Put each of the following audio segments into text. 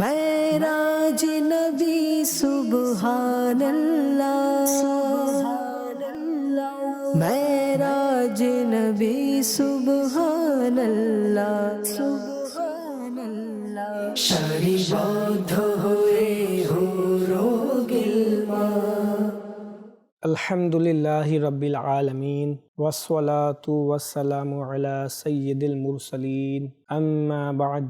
মেরাজ নবী সুবহানাল্লাহ মেরাজ নবী সুবহানাল্লাহ সুবহানাল্লাহ সারিবদ্ধ হয়ে হুরো গিলমা আলহামদুলিল্লাহ রবিল আলমিন ওয়াসলাতু ওয়াসালামু আলা সৈয়দুল মুরসালিন আম্মা বাদ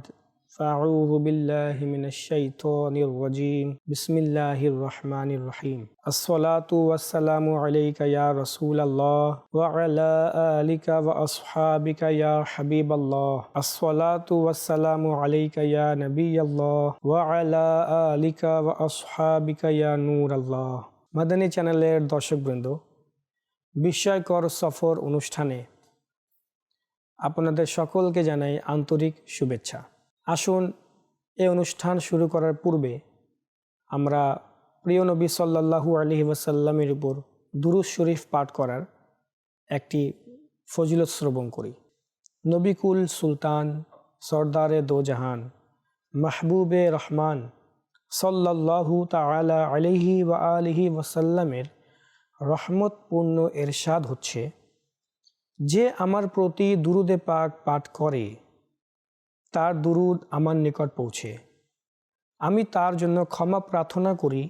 فأعوذ بالله من الشيطان الرجيم بسم الله الرحمن الرحيم الصلاة والسلام عليك يا رسول الله وعلى آلك وأصحابك يا حبيب الله الصلاة والسلام عليك يا نبي الله وعلى آلك وأصحابك يا نور الله মাদানী চ্যানেলের দর্শকবৃন্দ বিস্ময়কর সফর অনুষ্ঠানে আপনাদের সকলকে জানাই আন্তরিক শুভেচ্ছা আসুন এই অনুষ্ঠান শুরু করার পূর্বে আমরা প্রিয় নবী সাল্লাহু আলহি ওয়াসাল্লামের উপর দুরুজ শরীফ পাঠ করার একটি ফজিলত শ্রবণ করি। নবিকুল সুলতান সর্দারে দোজাহান মাহবুবে রহমান সাল্লাল্লাহু তাআলা আলিহি ওয়া আলিহি ওয়াসাল্লামের রহমতপূর্ণ এরশাদ হচ্ছে, যে আমার প্রতি দুরুদে পাক পাঠ করে তার দুরুদ আমার নিকট পৌঁছে। আমি তার জন্য ক্ষমা প্রার্থনা করি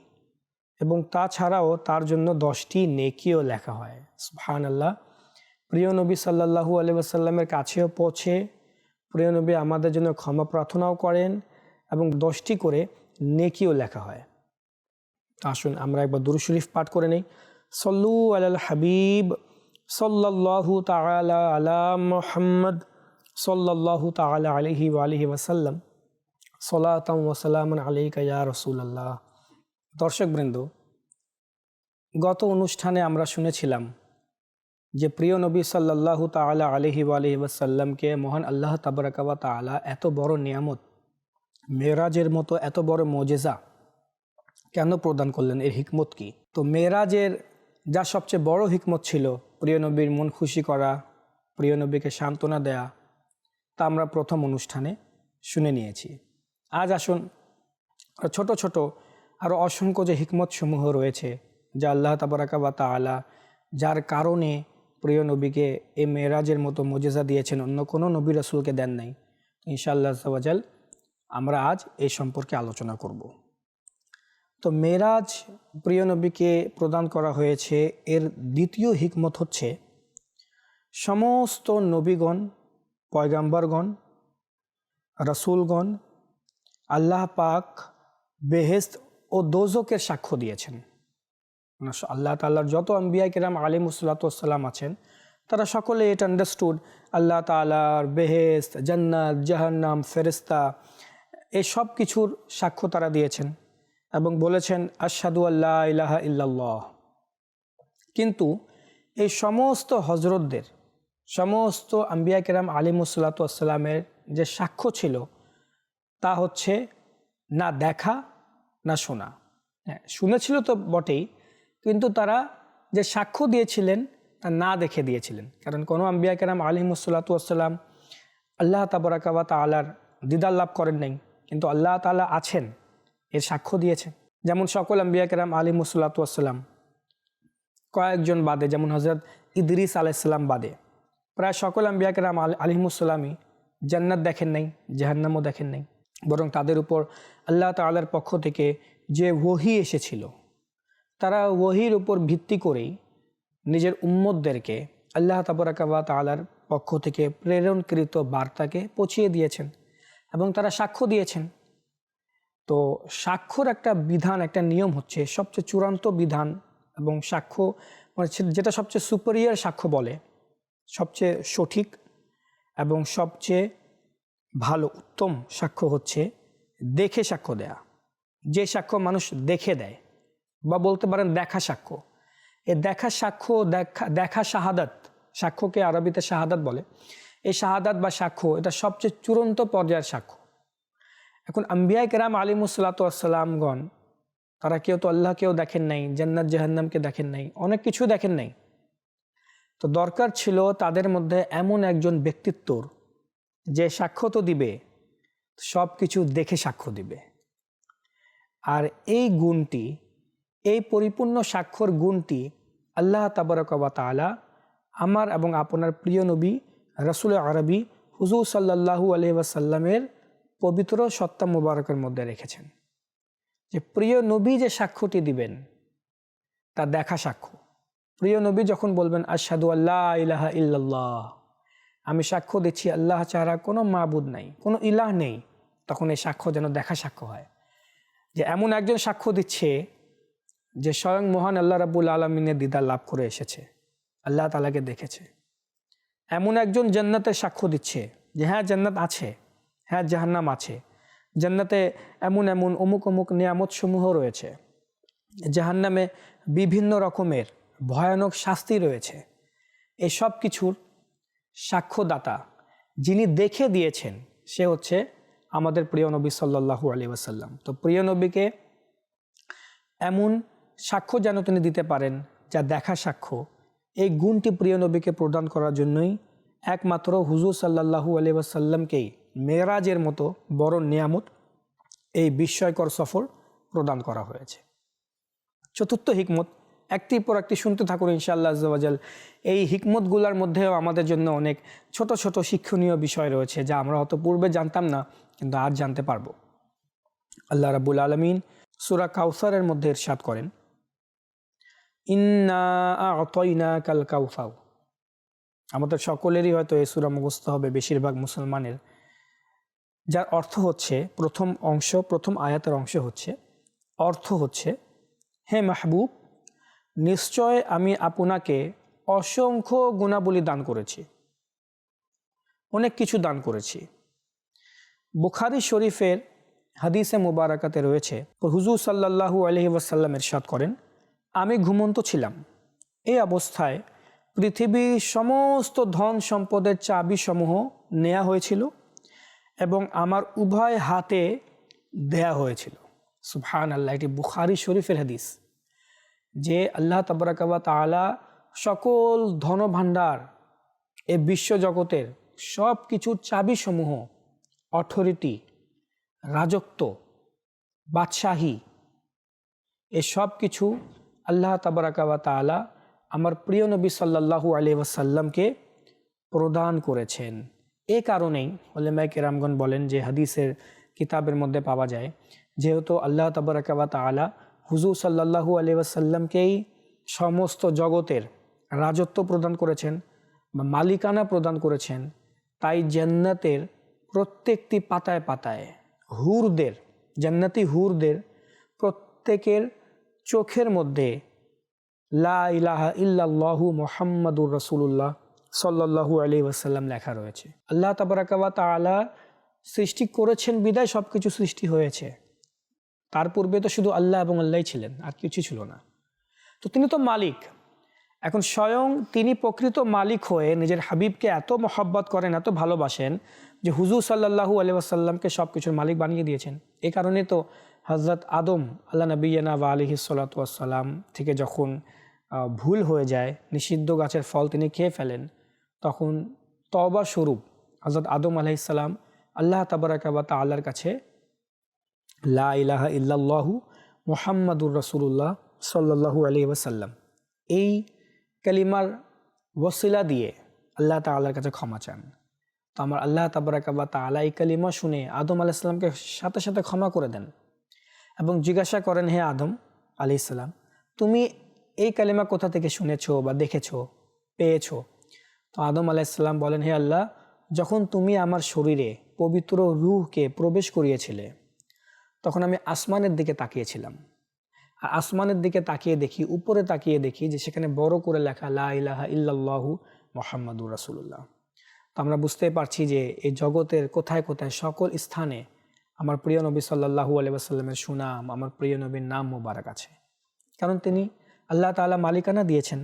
এবং তাছাড়াও তার জন্য দশটি নেকিও লেখা হয়। সুবহান আল্লাহ প্রিয় নবী সাল্লাহু আলি আসাল্লামের কাছেও পৌঁছে প্রিয় নবী আমাদের জন্য ক্ষমা প্রার্থনাও করেন এবং দশটি করে নেকিও লেখা হয়। আসুন আমরা একবার দুরু শরীফ পাঠ করে নেই। সল্লু আলাল হাবিব সাল্লাল্লাহু তাআলা আলা মুহাম্মদ সাল্লাল্লাহু তাআলা আলাইহি ওয়া আলিহি ওয়াসাল্লাম সলাতাম ওয়াসালামান আলাইকা ইয়া রাসূলুল্লাহ। দর্শকবৃন্দ গত অনুষ্ঠানে আমরা শুনেছিলাম যে প্রিয় নবী সাল্লাল্লাহু তাআলা আলাইহি ওয়া আলিহি ওয়াসাল্লামকে মহান আল্লাহ তাবারাকা ওয়া তাআলা এত বড় নিয়ামত, মেরাজের মতো এত বড় মজেজা কেন প্রদান করলেন? এর হিকমত কি? তো মেরাজের যা সবচেয়ে বড় হিকমত ছিল, প্রিয় নবীর মন খুশি করা, প্রিয় নবীকে সান্ত্বনা দেয়া তা আমরা প্রথম অনুষ্ঠানে শুনে নিয়েছি। আজ আসুন ছোট ছোট আরও অসংখ্য যে হিকমত সমূহ রয়েছে, যা আল্লাহ তাবারাকা বা তালা যার কারণে প্রিয় নবীকে এই মেরাজের মতো মজেজা দিয়েছেন, অন্য কোনো নবী রসুলকে দেন নাই। ইনশাআল্লাহ সওয়াজাল আমরা আজ এই সম্পর্কে আলোচনা করব। তো মেরাজ প্রিয় নবীকে প্রদান করা হয়েছে, এর দ্বিতীয় হিকমত হচ্ছে, সমস্ত নবীগণ পয়গাম্বরগণ, রসুলগণ, আল্লাহ পাক বেহেস্ত ও দোজকের সাক্ষ্য দিয়েছেন। আল্লাহ তাল্লাহর যত আম্বিয়া কিরাম আলিম সাল্লাতাম আছেন, তারা সকলে এটা আন্ডারস্টুড আল্লাহ তালার বেহেস্ত জান্নাত, জাহান্নাম ফেরিস্তা এই সব কিছুর সাক্ষ্য তারা দিয়েছেন এবং বলেছেন আশাদু আল্লাহ ইলাহা ইল্লাল্লাহ। কিন্তু এই সমস্ত হজরতদের সমস্ত আম্বিয়া কেরাম আলিমুসাল্লাতামের যে সাক্ষ্য ছিল, তা হচ্ছে না দেখা, না শোনা। হ্যাঁ শুনেছিল তো বটেই, কিন্তু তারা যে সাক্ষ্য দিয়েছিলেন, তা না দেখে দিয়েছিলেন। কারণ কোনো আম্বিয়া কেরাম আলিমুসাল্লাতাম আল্লাহ তাবরাকাবা তালার দিদার লাভ করেন নাই, কিন্তু আল্লাহ তালা আছেন, এর সাক্ষ্য দিয়েছেন। যেমন সকল আম্বিয়া কেরাম আলিমুসাল্লাতাম কয়েকজন বাদে, যেমন হজরত ইদরিস আলাইসাল্লাম বাদে প্রায় সকল আম্বিয়া কেরাম আলিমুসাল্লামই জান্নাত দেখেন নাই, জাহান্নামও দেখেন নাই। বরং তাদের উপর আল্লাহ তালার পক্ষ থেকে যে ওহি এসেছিল, তারা ওহির উপর ভিত্তি করেই নিজের উম্মদদেরকে আল্লাহ তাবরাকাবা তালার পক্ষ থেকে প্রেরণকৃত বার্তাকে পৌঁছিয়ে দিয়েছেন এবং তারা সাক্ষ্য দিয়েছেন। তো সাক্ষ্যর একটা বিধান, একটা নিয়ম হচ্ছে সবচেয়ে চূড়ান্ত বিধান এবং সাক্ষ্য মানে যেটা সবচেয়ে সুপেরিয়ার সাক্ষ্য বলে সবচেয়ে সঠিক এবং সবচেয়ে ভালো, উত্তম সাক্ষ্য হচ্ছে দেখে সাক্ষ্য দেয়া। যে সাক্ষ্য মানুষ দেখে দেয় বা বলতে পারেন দেখা সাক্ষ্য। এ দেখা সাক্ষ্য, দেখা দেখা শাহাদাত, সাক্ষ্যকে আরবিতে শাহাদাত বলে। এই শাহাদাত বা সাক্ষ্য এটা সবচেয়ে চূড়ান্ত পর্যায়ের সাক্ষ্য। এখন আম্বিয়া কেরাম আলিমুসাল্লাতামগণ তারা কেউ তো আল্লাহকেও দেখেন নাই, জান্নাত জাহান্নামকে দেখেন নাই, অনেক কিছু দেখেন নাই। তো দরকার ছিল তাদের মধ্যে এমন একজন ব্যক্তিত্বর যে সাক্ষ্য তো দিবে, সব কিছু দেখে সাক্ষ্য দিবে। আর এই গুণটি, এই পরিপূর্ণ স্বাক্ষর গুণটি আল্লাহ তাবরকবা তালা আমার এবং আপনার প্রিয় নবী রসুল আরবি হুজুর সাল্লাহু আলহিবাসাল্লামের পবিত্র সত্তা মুবারকের মধ্যে রেখেছেন। যে প্রিয় নবী যে সাক্ষ্যটি দিবেন, তা দেখা সাক্ষ্য। প্রিয় নবী যখন বলবেন আশাদু আল্লাহ ইলাহা ইল্লাল্লাহ আমি সাক্ষ্য দিচ্ছি, আল্লাহ ছাড়া কোনো মাবুদ নাই, কোনো ইলাহ নেই। তখন এই সাক্ষ্য যেন দেখা সাক্ষ্য হয়। যে এমন একজন সাক্ষ্য দিচ্ছে, যে স্বয়ং মহান আল্লাহ রাবুল আলমিনের দিদার লাভ করে এসেছে। আল্লাহ তালাকে দেখেছে। এমন একজন জান্নাতের সাক্ষ্য দিচ্ছে, যে হ্যাঁ জান্নাত আছে হ্যাঁ জাহান্নাম আছে। জান্নাতে এমন এমন অমুক অমুক নিয়ামত সমূহ রয়েছে। জাহান্নামে বিভিন্ন রকমের ভয়ানক শাস্তি রয়েছে। এসব কিছুর সাক্ষ্যদাতা যিনি দেখে দিয়েছেন, সে হচ্ছে আমাদের প্রিয় নবী সাল্লাহু আলী ওয়াসাল্লাম। তো প্রিয় নবীকে এমন সাক্ষ্য যেন তিনি দিতে পারেন, যা দেখা সাক্ষ্য। এই গুণটি প্রিয় নবীকে প্রদান করার জন্যই একমাত্র হুজুর সাল্লাহু আলী ওয়াসাল্লামকেই মেয়েরাজের মতো বড় নিয়ামত এই বিস্ময়কর সফর প্রদান করা হয়েছে। চতুর্থ হিকমত একটির পর একটি শুনতে থাকুন ইনশাআল্লাহ আজ্জাল এই হিকমতগুলোর মধ্যেও আমাদের জন্য অনেক ছোট ছোট শিক্ষণীয় বিষয় রয়েছে যা আমরা হয়তো পূর্বে জানতাম না, কিন্তু আজ জানতে পারব। আল্লাহ রাবুল আলমিন সুরা কাউসারের মধ্যে ইরশাদ করেন, ইন্না কাল কাউসাউ আমাদের সকলেরই হয়তো এই সুরা মুখস্থ হবে বেশিরভাগ মুসলমানের। যার অর্থ হচ্ছে, প্রথম অংশ, প্রথম আয়াতের অংশ হচ্ছে, অর্থ হচ্ছে, হে মাহবুব নিশ্চয় আমি আপনাকে অসংখ্য গুণাবলী দান করেছি। অনেক কিছু দান করেছি। বুখারি শরীফের হাদিসে মুবারাকাতে রয়েছে, হুজুর সাল্লাহু আলহি ওয়াসাল্লামের সাদ করেন, আমি ঘুমন্ত ছিলাম। এই অবস্থায় পৃথিবীর সমস্ত ধন সম্পদের চাবিসমূহ নেওয়া হয়েছিল এবং আমার উভয় হাতে দেয়া হয়েছিল। সুবহান আল্লাহ এটি বুখারি শরীফের হাদিস। যে আল্লাহ তবরাকাবা তালা সকল ধনভাণ্ডার এ বিশ্বজগতের সব কিছুর চাবিসমূহ, অথরিটি, রাজত্ব, বাদশাহী, এ সব কিছু আল্লাহ তবরাকাবা তালা আমার প্রিয় নবী সাল্লাহু আলি ওয়াসাল্লামকে প্রদান করেছেন। এ কারণেই ওলেমাই কেরামগন বলেন যে হাদিসের কিতাবের মধ্যে পাওয়া যায়, যেহেতু আল্লাহ তবরাকাবা তালা হুজুর সাল্লাহু আলি ওয়াসাল্লামকেই সমস্ত জগতের রাজত্ব প্রদান করেছেন বা মালিকানা প্রদান করেছেন, তাই জান্নাতের প্রত্যেকটি পাতায় পাতায় হুরদের, জান্নাতি হুরদের প্রত্যেকের চোখের মধ্যে লা ইলাহা ইল্লাল্লাহু মোহাম্মদুর রসুল্লাহ সাল্লাহু আলি ওয়াসাল্লাম লেখা রয়েছে। আল্লাহ তাবরাকাবা তালা সৃষ্টি করেছেন, বিদায় সব কিছু সৃষ্টি হয়েছে। তার পূর্বে তো শুধু আল্লাহ এবং আল্লাহই ছিলেন, আর কিছু ছিল না। তো তিনি তো মালিক। এখন স্বয়ং তিনি প্রকৃত মালিক হয়ে নিজের হাবিবকে এত মহব্বত করেন, এত ভালোবাসেন, যে হুজুর সাল্লাহু আলি আসাল্লামকে সব কিছুর মালিক বানিয়ে দিয়েছেন। এই কারণে তো হজরত আদম, আল্লাহ নবীনা বা আলিহি সাল্লাতাম থেকে যখন ভুল হয়ে যায়, নিষিদ্ধ গাছের ফল তিনি খেয়ে ফেলেন, তখন তবা স্বরূপ হজরত আদম আলাইসাল্লাম আল্লাহ তাবারাকাবা আল্লাহর কাছে লা ইলাহা ইল্লাল্লাহু মোহাম্মদুর রসুল্লাহ সাল্লাহু আলি ওয়াসাল্লাম। এই কালিমার ওসিলা দিয়ে আল্লাহ তাল্লার কাছে ক্ষমা চান। তো আমার আল্লাহ তাবরাকাবা তালা এই কালিমা শুনে আদম আলাইসাল্লামকে সাথে সাথে ক্ষমা করে দেন এবং জিজ্ঞাসা করেন, হে আদম আলি ইসলাম তুমি এই কালিমা কোথা থেকে শুনেছো বা দেখেছ, পেয়েছ? তো আদম আলাইসাল্লাম বলেন, হে আল্লাহ, যখন তুমি আমার শরীরে পবিত্র রুহকে প্রবেশ করিয়েছিলে তখন আমি আসমানের দিকে তাকিয়েছিলাম। আর আসমানের দিকে তাকিয়ে দেখি, উপরে তাকিয়ে দেখি যে সেখানে বড় করে লেখা, লা ইলাহা ইল্লাল্লাহু মোহাম্মদুর রাসুল্লাহ তো আমরা বুঝতে পারছি যে এই জগতের কোথায় কোথায় সকল স্থানে আমার প্রিয় নবী সাল্লাহু আলিয়াসাল্লামের সুনাম, আমার প্রিয় নবীর নাম মোবারক আছে। কারণ তিনি আল্লাহ তালা মালিকানা দিয়েছেন।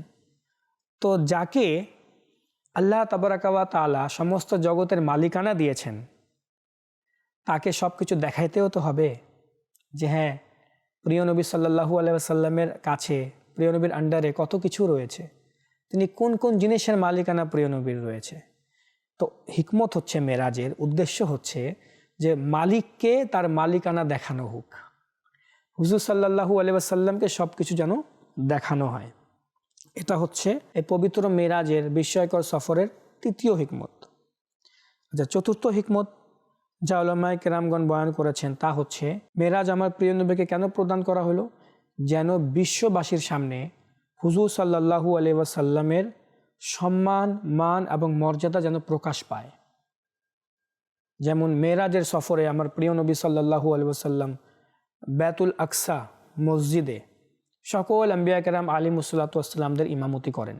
তো যাকে আল্লাহ তাবরাকাবা তালা সমস্ত জগতের মালিকানা দিয়েছেন, তাকে সব কিছু দেখাইতেও তো হবে। যে হ্যাঁ প্রিয় নবী সাল্লাহু আলাইসাল্লামের কাছে, প্রিয় নবীর আন্ডারে কত কিছু রয়েছে। তিনি কোন কোন জিনিসের মালিকানা প্রিয় নবীর রয়েছে। তো হিকমত হচ্ছে মেরাজের, উদ্দেশ্য হচ্ছে যে মালিককে তার মালিকানা দেখানো হোক। হুজুর সাল্লাহু আলিয়াসাল্লামকে সব কিছু যেন দেখানো হয়। এটা হচ্ছে এই পবিত্র মেরাজের বিস্ময়কর সফরের তৃতীয় হিকমত। আচ্ছা চতুর্থ হিকমত যা ওলামায় কেরামগণ বয়ান করেছেন তা হচ্ছে, মেরাজ আমার প্রিয় নবীকে কেন প্রদান করা হলো? যেন বিশ্ববাসীর সামনে হুজুর সাল্লাহু আলি ওয়াসাল্লামের সম্মান, মান এবং মর্যাদা যেন প্রকাশ পায়। যেমন মেরাজের সফরে আমার প্রিয় নবী সাল্লাহু আলি ওসাল্লাম বেতুল আকসা মসজিদে সকল আম্বিয়া কেরাম আলী মুসল্লাতামদের ইমামতি করেন।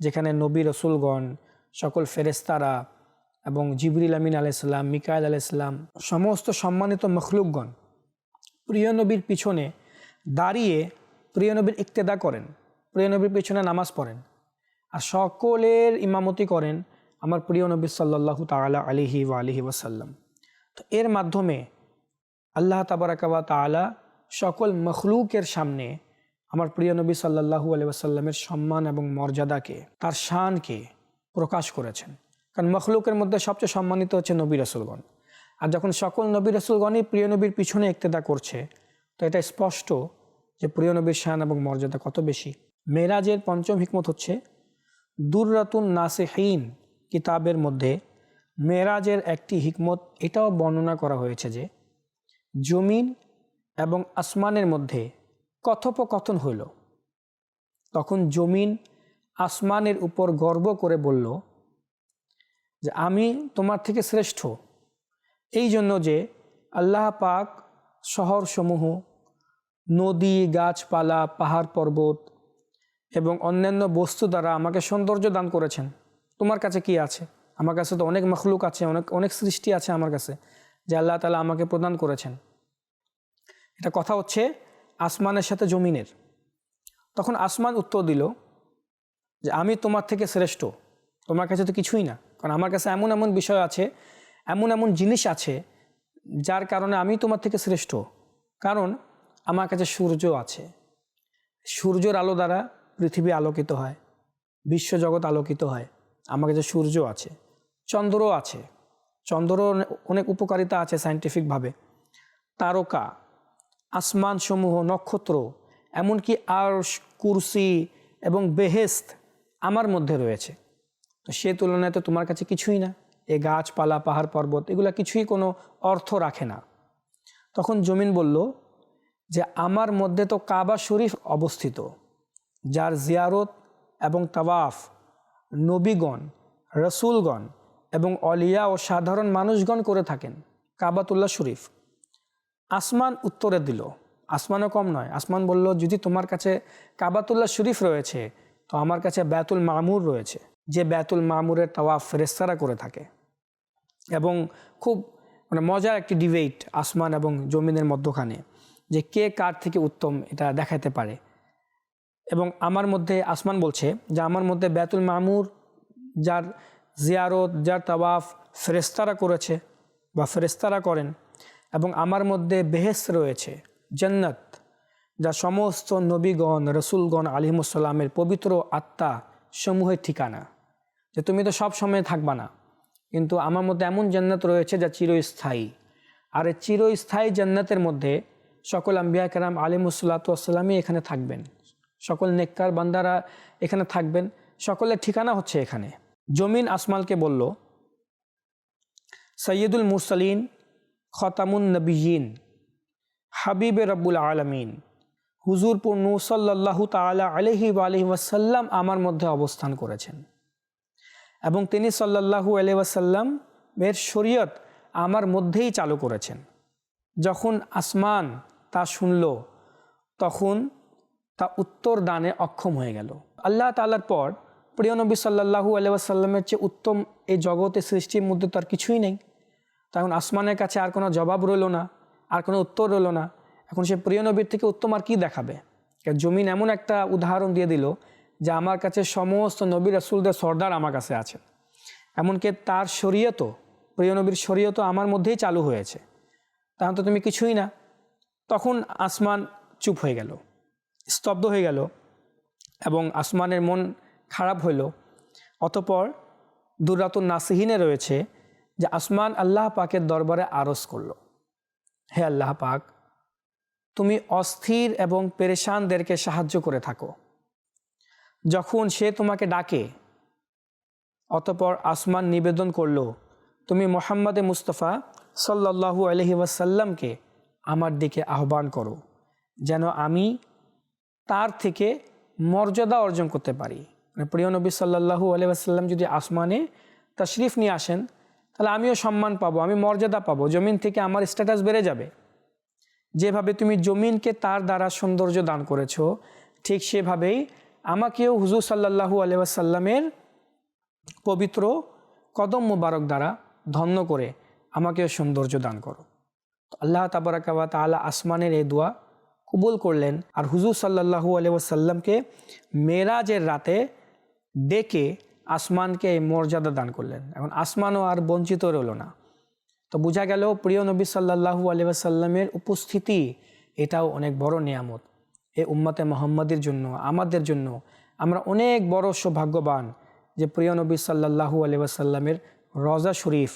যেখানে নবী রসুলগণ, সকল ফেরেস্তারা এবং জিবরিল আমিন আলাইসাল্লাম মিকাইল আলাইসাল্লাম সমস্ত সম্মানিত মখলুকগণ প্রিয় নবীর পিছনে দাঁড়িয়ে প্রিয় নবীর ইক্তেদা করেন, প্রিয় নবীর পিছনে নামাজ পড়েন আর সকলের ইমামতি করেন আমার প্রিয় নবী সাল্লাহ তালা আলিহি ওয়া আলিহি ওয়াসাল্লাম। তো এর মাধ্যমে আল্লাহ তাবারাকাবা তালা সকল মখলুকের সামনে আমার প্রিয় নবী সাল্লাহু আলি ওয়াসাল্লামের সম্মান এবং মর্যাদাকে, তার শানকে প্রকাশ করেছেন। কারণ মখলুকের মধ্যে সবচেয়ে সম্মানিত হচ্ছে নবী রসুলগণ। আর যখন সকল নবী রসুলগণই প্রিয় নবীর পিছনে ইক্তেদা করছে, তো এটা স্পষ্ট যে প্রিয় নবীর শান এবং মর্যাদা কত বেশি। মেরাজের পঞ্চম হিকমত হচ্ছে, দুর্রাতুন নাসেহীন কিতাবের মধ্যে মেরাজের একটি হিকমত এটাও বর্ণনা করা হয়েছে যে, জমিন এবং আসমানের মধ্যে কথোপকথন হইল। তখন জমিন আসমানের উপর গর্ব করে বলল যে আমি তোমার থেকে শ্রেষ্ঠ। এই জন্য যে আল্লাহ পাক শহরসমূহ, নদী, গাছপালা, পাহাড় পর্বত এবং অন্যান্য বস্তু দ্বারা আমাকে সৌন্দর্য দান করেছেন। তোমার কাছে কি আছে? আমার কাছে তো অনেক মখলুক আছে, অনেক অনেক সৃষ্টি আছে আমার কাছে যে আল্লাহ তালা আমাকে প্রদান করেছেন। এটা কথা হচ্ছে আসমানের সাথে জমিনের। তখন আসমান উত্তর দিল যে আমি তোমার থেকে শ্রেষ্ঠ, তোমার কাছে তো কিছুই না। কারণ আমার কাছে এমন এমন বিষয় আছে, এমন এমন জিনিস আছে যার কারণে আমি তোমার থেকে শ্রেষ্ঠ। কারণ আমার কাছে সূর্য আছে। সূর্যের আলো দ্বারা পৃথিবী আলোকিত হয় বিশ্বজগৎ আলোকিত হয়। আমার কাছে সূর্য আছে, চন্দ্রও আছে। চন্দ্র অনেক উপকারিতা আছে সাইন্টিফিকভাবে। তারকা, আসমানসমূহ, নক্ষত্র, এমনকি আর্শ, কুরসি এবং বেহেস্ত আমার মধ্যে রয়েছে। তো সে তুলনায় তো তোমার কাছে কিছুই না। এ গাছপালা, পাহাড় পর্বত, এগুলো কিছুই কোনো অর্থ রাখে না। তখন জমিন বলল যে, আমার মধ্যে তো কাবা শরীফ অবস্থিত, যার জিয়ারত এবং তাওয়াফ নবীগণ, রসুলগণ এবং অলিয়া ও সাধারণ মানুষগণ করে থাকেন কাবাতুল্লাহ শরীফ। আসমান উত্তরে দিল। আসমানও কম নয়। আসমান বলল, যদি তোমার কাছে কাবাতুল্লাহ শরীফ রয়েছে, তো আমার কাছে ব্যাতুল মামুর রয়েছে। যে ব্যাতুল মামুরের তাওয়াফ ফেরেস্তারা করে থাকে। এবং খুব মানে মজার একটি ডিবেট আসমান এবং জমিনের মধ্যখানে যে কে কার থেকে উত্তম এটা দেখাতে পারে। এবং আমার মধ্যে আসমান বলছে যে আমার মধ্যে ব্যাতুল মামুর যার জিয়ারত, যার তাওয়াফ ফেরেস্তারা করেছে বা ফেরেস্তারা করেন এবং আমার মধ্যে বেহেস রয়েছে জান্নাত, যা সমস্ত নবীগণ, রসুলগণ আলিমুসাল্লামের পবিত্র আত্মা সমূহের ঠিকানা। যে তুমি তো সব সময় থাকবা না। কিন্তু আমার মধ্যে এমন জান্নাত রয়েছে যা চিরস্থায়ী। আর এই চিরস্থায়ী জান্নাতের মধ্যে সকল আম্বিয়া কেরাম আলিমুসাল্লাতামই এখানে থাকবেন। সকল নেককার বান্দারা এখানে থাকবেন। সকলের ঠিকানা হচ্ছে এখানে। জমিন আসমালকে বলল সৈয়দুল মুরসালিন, খতামুন নবীন হাবিবে রব্বুল আলমিন। হুজুর পূর্ণ সাল্লাহ তালা আলহি আলহি ওয়াসাল্লাম আমার মধ্যে অবস্থান করেছেন। এবং তিনি সাল্লাহু আলহি ওয়াসাল্লাম এর শরীয়ত আমার মধ্যেই চালু করেছেন। যখন আসমান তা শুনল, তখন তা উত্তর দানে অক্ষম হয়ে গেল। আল্লাহ তালার পর প্রিয় নবী সাল্লাহু আলাইসাল্লামের চেয়ে উত্তম এই জগতে সৃষ্টির মধ্যে তার কিছুই নেই। তখন আসমানের কাছে আর কোনো জবাব রইল না, আর কোনো উত্তর রইল না। এখন সে প্রিয় নবীর থেকে উত্তম আর কী দেখাবে? জমিন এমন একটা উদাহরণ দিয়ে দিল যে আমার কাছে সমস্ত নবী রসুলদের সর্দার আমার কাছে আছেন এমনকি তার শরীয়তও, প্রিয় নবীর শরীয়তও আমার মধ্যেই চালু হয়েছে। তখন তো তুমি কিছুই না। তখন আসমান চুপ হয়ে গেল, স্তব্ধ হয়ে গেল এবং আসমানের মন খারাপ হইল। অতপর দুরাতুন নাসিহিনে রয়েছে যে আসমান আল্লাহ পাকের দরবারে আরজ করল, হে আল্লাহ পাক, তুমি অস্থির এবং পেরেশানদেরকে সাহায্য করে থাকো। যখন সে তোমাকে ডাকে, অতপর আসমান নিবেদন করল, তুমি মোহাম্মদে মুস্তফা সাল্লাল্লাহু আলহি ওয়াসাল্লামকে আমার দিকে আহ্বান করো, যেন আমি তার থেকে মর্যাদা অর্জন করতে পারি। মানে প্রিয় নবী সাল্লাহু আলহি আসাল্লাম যদি আসমানে তশরিফ নিয়ে আসেন, তাহলে আমিও সম্মান পাবো, আমি মর্যাদা পাবো, জমিন থেকে আমার স্ট্যাটাস বেড়ে যাবে। যেভাবে তুমি জমিনকে তার দ্বারা সৌন্দর্য দান করেছ, ঠিক সেভাবেই আমাকেও হুজুর সাল্লাহু আলহাসাল্লামের পবিত্র কদম মুবারক দ্বারা ধন্য করে আমাকেও সৌন্দর্য দান করো। আল্লাহ তাবারাকাবা তালা আসমানের এই দোয়া কবুল করলেন আর হুজুর সাল্লাহু আলহাসাল্লামকে মেরাজের রাতে ডেকে আসমানকে এই মর্যাদা দান করলেন। এখন আসমানও আর বঞ্চিত রইল না। তো বোঝা গেল প্রিয় নবী সাল্লাহু আলিয়াসাল্লামের উপস্থিতি এটাও অনেক বড় নিয়ামত। এ উম্মতে মোহাম্মদের জন্য, আমাদের জন্য। আমরা অনেক বড় সৌভাগ্যবান যে প্রিয় নবী সাল্লাহু আলিয়াসাল্লামের রজা শরীফ,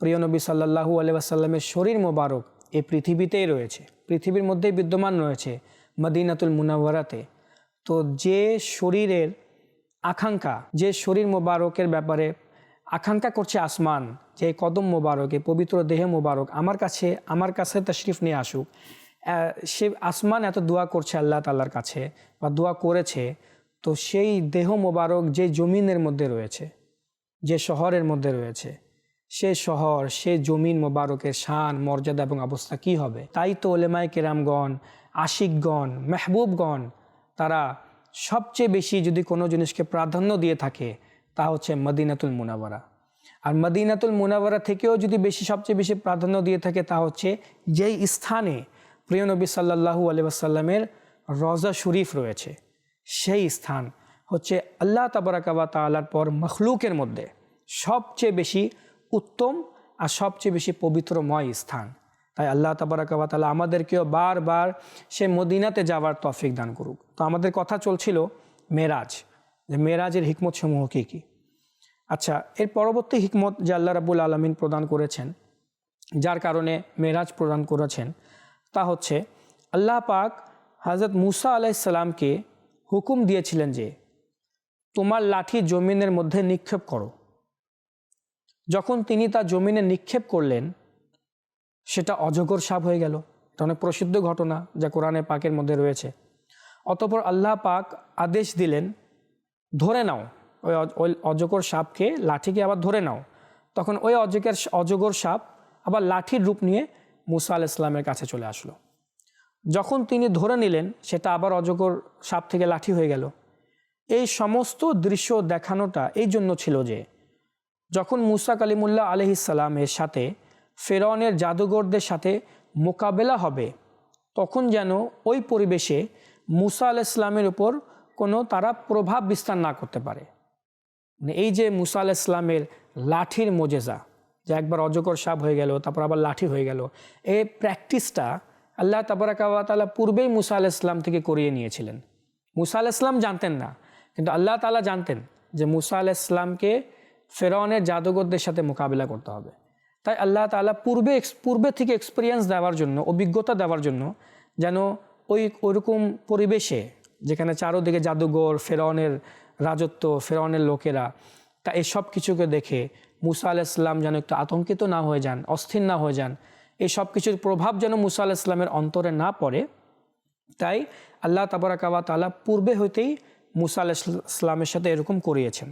প্রিয় নবী সাল্লাহু আলিয়াসাল্লামের শরীর মোবারক এই পৃথিবীতেই রয়েছে, পৃথিবীর মধ্যেই বিদ্যমান রয়েছে মদিনাতুল মুনাওয়ারাতে। তো যে শরীরের আকাঙ্ক্ষা, যে শরীর মোবারকের ব্যাপারে আকাঙ্ক্ষা করছে আসমান, যে কদম মোবারক এই পবিত্র দেহে মোবারক, আমার কাছে আমার কাছে তশরিফ নিয়ে আসুক সে আসমান এত দোয়া করছে আল্লাহ তাল্লার কাছে বা দোয়া করেছে, তো সেই দেহ মোবারক যে জমিনের মধ্যে রয়েছে, যে শহরের মধ্যে রয়েছে, সে শহর, সে জমিন মোবারকের শান, মর্যাদা এবং অবস্থা কি হবে? তাই তো ওলেমায় কেরামগণ, আশিকগণ, মেহবুবগণ, তারা সবচেয়ে বেশি যদি কোনো জিনিসকে প্রাধান্য দিয়ে থাকে, তা হচ্ছে মদিনাতুল মুনাওয়ারা। আর মদিনাতুল মুনাওয়ারা থেকেও যদি বেশি সবচেয়ে বেশি প্রাধান্য দিয়ে থাকে, তা হচ্ছে যেই স্থানে প্রিয় নবী সাল্লাহু আলিয়াসাল্লামের রজা শরীফ রয়েছে। সেই স্থান হচ্ছে আল্লাহ তাবারাকাবা তালার পর মখলুকের মধ্যে সবচেয়ে বেশি উত্তম আর সবচেয়ে বেশি পবিত্রময় স্থান। তাই আল্লাহ তাবারাকাবা তালা আমাদেরকেও বারবার সে মদিনাতে যাওয়ার তফিক দান করুক। তো আমাদের কথা চলছিল মেরাজ। যে মেরাজের হিকমত সমূহ কী কী? আচ্ছা এর পরবর্তী হিকমত যে আল্লাহ রাবুল আলমিন প্রদান করেছেন, যার কারণে মেরাজ প্রদান করেছেন তা হচ্ছে, আল্লাহ পাক হজরত মুসা আলাইসাল্লামকে হুকুম দিয়েছিলেন যে, তোমার লাঠি জমিনের মধ্যে নিক্ষেপ করো। যখন তিনি তা জমিনে নিক্ষেপ করলেন, সেটা অজগর সাপ হয়ে গেল। এটা অনেক প্রসিদ্ধ ঘটনা যা কোরআনে পাকের মধ্যে রয়েছে। অতপর আল্লাহ পাক আদেশ দিলেন, ধরে নাও, ওই অজগর সাপকে, লাঠিকে আবার ধরে নাও। তখন ওই অজগের অজগর সাপ আবার লাঠির রূপ নিয়ে মুসা আল ইসলামের কাছে চলে আসলো। যখন তিনি ধরে নিলেন, সেটা আবার অজগর সাপ থেকে লাঠি হয়ে গেল। এই সমস্ত দৃশ্য দেখানোটা এই জন্য ছিল যে, যখন মুসা কালিমুল্লাহ আলহিসাল্লামের সাথে ফেরনের জাদুঘরদের সাথে মোকাবেলা হবে, তখন যেন ওই পরিবেশে মুসা আল ইসলামের উপর কোনো তারা প্রভাব বিস্তার না করতে পারে। মানে এই যে মুসা আল ইসলামের লাঠির মোজেজা যে একবার অজগর সাপ হয়ে গেল, তারপর আবার লাঠি হয়ে গেল। এই প্র্যাকটিসটা আল্লাহ তাবারাকালা পূর্বেই মুসা আল ইসলাম থেকে করিয়ে নিয়েছিলেন। মুসা আল ইসলাম জানতেন না, কিন্তু আল্লাহ তালা জানতেন যে মুসা আল ইসলামকে ফেরনের জাদুঘরদের সাথে মোকাবিলা করতে হবে। তাই আল্লাহ তালা পূর্বে পূর্বে থেকে এক্সপিরিয়েন্স দেওয়ার জন্য, অভিজ্ঞতা দেওয়ার জন্য যেন ওই ওইরকম পরিবেশে যেখানে চারোদিকে জাদুঘর ফেরনের রাজত্ব ফেরনের লোকেরা, তা এসব কিছুকে দেখে মুসা আল ইসলাম যেন একটু আতঙ্কিত না হয়ে যান, অস্থির না হয়ে যান। এই সব কিছুর প্রভাব যেন মুসা আল ইসলামের অন্তরে না পড়ে। তাই আল্লাহ তাবারাকাবা তালা পূর্বে হইতেই মুসা আল ইসলামের সাথে এরকম করিয়েছেন।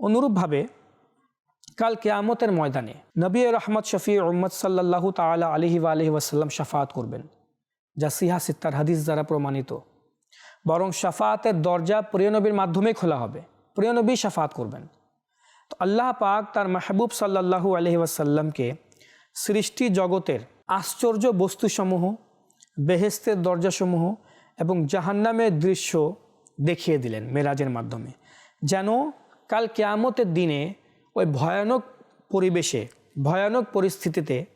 অনুরূপভাবে কাল কেয়ামতের ময়দানে নবী রহমত শফি উম্মদ সাল্লাল্লাহু তাআলা আলহি আলহি ওয়াসাল্লাম শাফাত করবেন, যা সিহা সিত্তার হাদিস দ্বারা প্রমাণিত। বরং শাফাতের দরজা প্রিয় নবীর মাধ্যমে খোলা হবে, প্রিয় নবী শাফাত করবেন। আল্লাহ পাক তার মাহবুব সাল্লাল্লাহু আলহি ওয়াসাল্লামকে সৃষ্টি জগতের আশ্চর্য বস্তুসমূহ, বেহেস্তের দরজাসমূহ এবং জাহান্নামের দৃশ্য দেখিয়ে দিলেন মেরাজের মাধ্যমে। যেন কাল কেয়ামতের দিনে ওই ভয়ানক পরিবেশে, ভয়ানক পরিস্থিতিতে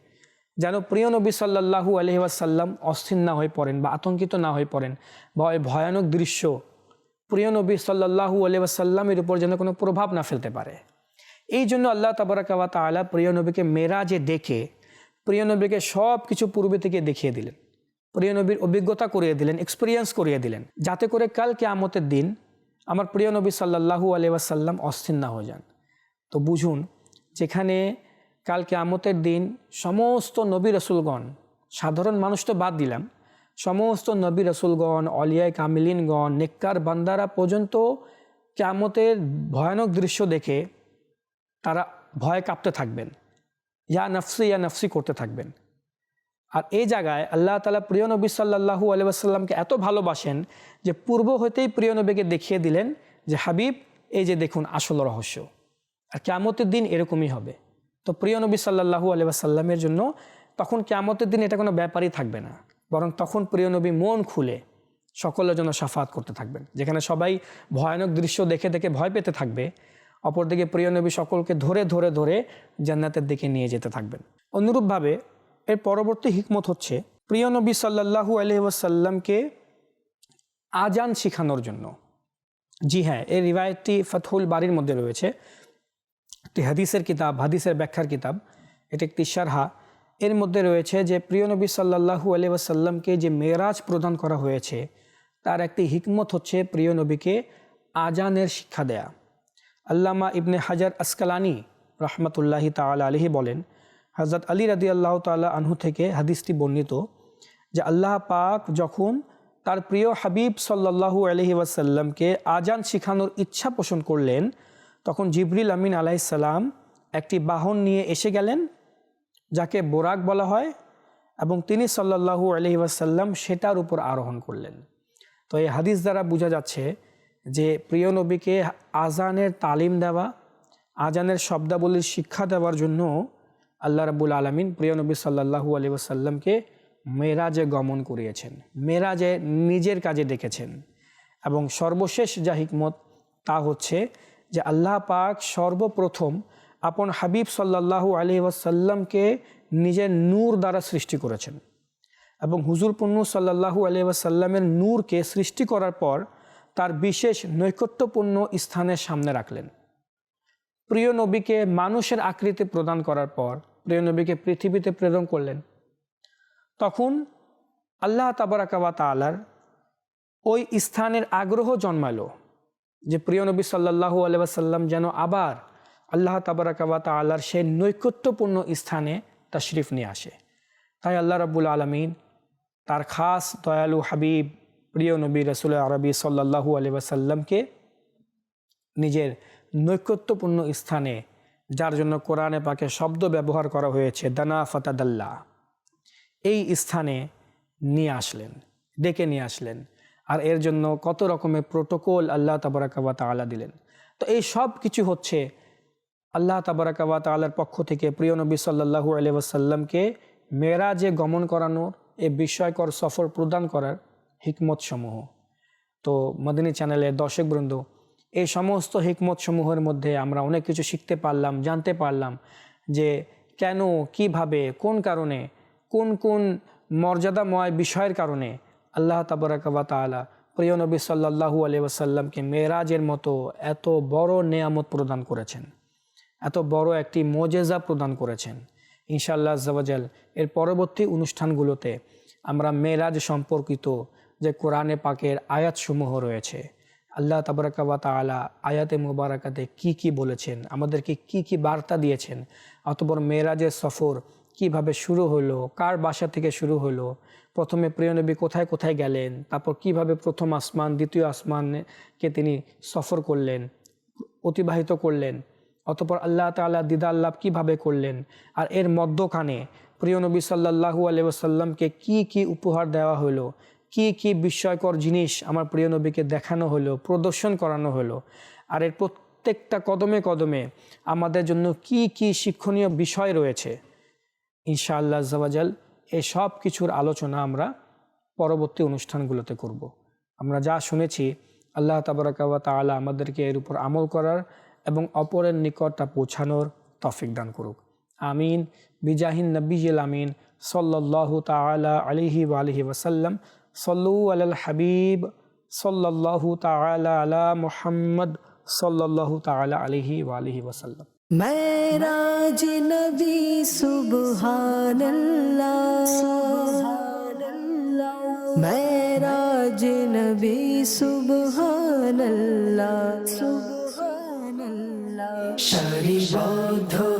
যেন প্রিয় নবী সাল্লাহু আলহিবাসাল্লাম অস্থির না হয়ে পড়েন বা আতঙ্কিত না হয়ে পড়েন বা ওই ভয়ানক দৃশ্য প্রিয় নবী সাল্লাহু আলহিবাসাল্লামের উপর যেন কোনো প্রভাব না ফেলতে পারে। এই জন্য আল্লাহ তাবারাকাবা তালা প্রিয় নবীকে মেরাজে দেখে প্রিয় নবীকে সব কিছু পূর্বে থেকে দেখিয়ে দিলেন। প্রিয় নবীর অভিজ্ঞতা করিয়ে দিলেন এক্সপিরিয়েন্স করিয়ে দিলেন। যাতে করে কাল কেয়ামতের দিন আমার প্রিয় নবী সাল্লাহু আলিয়াসাল্লাম অস্থির না হয়ে যান। তো বুঝুন, যেখানে কাল কেয়ামতের দিন সমস্ত নবী রসুলগণ, সাধারণ মানুষ তো বাদ দিলাম, সমস্ত নবী রসুলগণ, অলিয়ায় কামিলিনগণ, নেককার বান্দারা পর্যন্ত কেয়ামতের ভয়ানক দৃশ্য দেখে তারা ভয় কাঁপতে থাকবেন। ইয়া নফসি ইয়া নফসি করতে থাকবেন। আর এই জায়গায় আল্লাহ তালা প্রিয় নবী সাল্লাহু আলিয়াসাল্লামকে এত ভালোবাসেন যে পূর্ব হতেই প্রিয় নবীকে দেখিয়ে দিলেন যে, হাবিব, এই যে দেখুন, আসল রহস্য। আর কেয়ামতের দিন এরকমই হবে। তো প্রিয় নবী সাল্লাহু আলিয়াসাল্লামের জন্য তখন কেয়ামতের দিন এটা কোনো ব্যাপারই থাকবে না। বরং তখন প্রিয় নবী মন খুলে সকলের জন্য সাফাত করতে থাকবেন। যেখানে সবাই ভয়ানক দৃশ্য দেখে দেখে ভয় পেতে থাকবে। অপরদিকে প্রিয় নবী সকলকে ধরে ধরে ধরে জান্নাতের দিকে নিয়ে যেতে থাকবেন। অনুরূপভাবে এর পরবর্তী হিকমত হচ্ছে, প্রিয় নবী সাল্লাহু আলহিবাসাল্লামকে আজান শিখানোর জন্য। জি হ্যাঁ এই রিবায়তটি ফতহুল বাড়ির মধ্যে রয়েছে। একটি হাদিসের কিতাব, হাদিসের ব্যাখ্যার কিতাব, এটি একটি সারহা এর মধ্যে রয়েছে যে, প্রিয় নবী সাল্লাহু আলহিবাসাল্লামকে যে মেরাজ প্রদান করা হয়েছে, তার একটি হিকমত হচ্ছে প্রিয় নবীকে আজানের শিক্ষা দেয়া। আল্লামা ইবনে হাজার আসকালানি রহমতুল্লাহি তাল আলহি বলেন হজরত আলী রাদি আল্লাহ তাল্লাহ আনহু থেকে হাদিসটি বর্ণিত যে আল্লাহ পাক যখন তার প্রিয় হাবিব সাল্লাহু আলহি ওয়াসাল্লামকে আজান শিখানোর ইচ্ছা পোষণ করলেন, তখন জিবরিল আমিন আলাইসাল্লাম একটি বাহন নিয়ে এসে গেলেন, যাকে বোরাক বলা হয়, এবং তিনি সাল্লাহু আলহি ওয়াসাল্লাম সেটার উপর আরোহণ করলেন। তো এই হাদিস দ্বারা বোঝা যাচ্ছে যে প্রিয় নবীকে আজানের তালিম দেওয়া, আজানের শব্দাবলীর শিক্ষা দেওয়ার জন্য আল্লাহ রাবুল আলমিন প্রিয় নবী সাল্লাহু আলী ওসাল্লামকে মেরাজে গমন করিয়েছেন, মেরাজে নিজের কাজে ডেকেছেন এবং সর্বশেষ যা হিকমত তা হচ্ছে যে আল্লাহ পাক সর্বপ্রথম আপন হাবিব সাল্লাহু আলী ওয়াসাল্লামকে নিজের নূর দ্বারা সৃষ্টি করেছেন এবং হুজুর পন্নু সাল্লাহু আলী ওয়াসাল্লামের নূরকে সৃষ্টি করার পর তার বিশেষ নৈকট্যপূর্ণ স্থানের সামনে রাখলেন। প্রিয় নবীকে মানুষের আকৃতি প্রদান করার পর প্রিয় নবীকে পৃথিবীতে প্রেরণ করলেন। তখন আল্লাহ তাবারাকাবা তালার ওই স্থানের আগ্রহ জন্মালো যে প্রিয় নবী সাল্লাহু আলহাম যেন আবার আল্লাহ তাবারাকাবা তালার সেই নৈকট্যপূর্ণ স্থানে তশরিফ নিয়ে আসে। তাই আল্লাহ রাবুল আলমিন তার খাস দয়ালু হাবিব প্রিয় নবী রসুল আরবি সাল্লাহু আলি ওয়াসাল্লামকে নিজের নৈকত্যপূর্ণ স্থানে, যার জন্য কোরআনে পাকে শব্দ ব্যবহার করা হয়েছে, দানা ফতাদাল্লা। এই স্থানে নিয়ে আসলেন, ডেকে নিয়ে আসলেন, আর এর জন্য কত রকমের প্রোটোকল আল্লাহ তাবরাকাবা তালা দিলেন। তো এই সব কিছু হচ্ছে আল্লাহ তাবরাকাবা তালার পক্ষ থেকে প্রিয় নবী সাল্লাহু আলি ওয়াসাল্লামকে মেরাজে গমন করানোর, এ বিস্ময়কর সফর প্রদান করার হিকমত সমূহ তো মদিনী চ্যানেলের দর্শকবৃন্দ এই সমস্ত হিকমত সমূহের মধ্যে আমরা অনেক কিছু শিখতে পারলাম, জানতে পারলাম যে কেন, কীভাবে, কোন কারণে, কোন কোন মর্যাদাময় বিষয়ের কারণে আল্লাহ তাবরাকাবা তালা প্রিয় নবী সাল্লাহু আলি ওসাল্লামকে মেরাজের মতো এত বড় নেয়ামত প্রদান করেছেন, এত বড় একটি মজেজা প্রদান করেছেন। ইনশাআল্লাহ জওয়াজাল এর পরবর্তী অনুষ্ঠানগুলোতে আমরা মেরাজ সম্পর্কিত যে কোরআনে পাকের আয়াতসমূহ রয়েছে। আল্লাহ তাবরাকাবা তালা আয়াতে মুবারাকাতে কি কি বলেছেন, আমাদেরকে কি কি বার্তা দিয়েছেন, অতপর মেরাজের সফর কীভাবে শুরু হলো, কার বাসা থেকে শুরু হলো, প্রথমে প্রিয়নবী কোথায় কোথায় গেলেন, তারপর কীভাবে প্রথম আসমান, দ্বিতীয় আসমানকে তিনি সফর করলেন, অতিবাহিত করলেন, অতপর আল্লাহ তালা দিদা আল্লাহ কীভাবে করলেন, আর এর মধ্যখানে প্রিয় নবী সাল্লাহু আলিয়াসাল্লামকে কি কি উপহার দেওয়া হলো কি কি বিস্ময়কর জিনিস আমার প্রিয় নবীকে দেখানো হলো, প্রদর্শন করানো হলো। আর এর প্রত্যেকটা কদমে কদমে আমাদের জন্য কি কি শিক্ষণীয় বিষয় রয়েছে। ইনশাআল্লাহ জওয়াজাল এই সব কিছুর আলোচনা আমরা পরবর্তী অনুষ্ঠানগুলোতে করব। আমরা যা শুনেছি, আল্লাহ তাবরাকাবা তালা আমাদেরকে এর উপর আমল করার এবং অপরের নিকট তা পৌঁছানোর তফিক দান করুক। আমিন। বিজাহিন নবীজিল আমিন। সাল্লাহ তালা আলিহি আলহি ওসাল্লাম সল্লু আল হাবিব সাল্লাহ তালা আলা মুহাম্মদ সাল্লাহ তালা আলিহি আলহি ওসাল্লাম মেরাজ নবী সুবহানাল্লাহ। মেরাজ নবী সুবহানাল্লাহ। সুবহানাল্লাহ। সারিবদ্ধ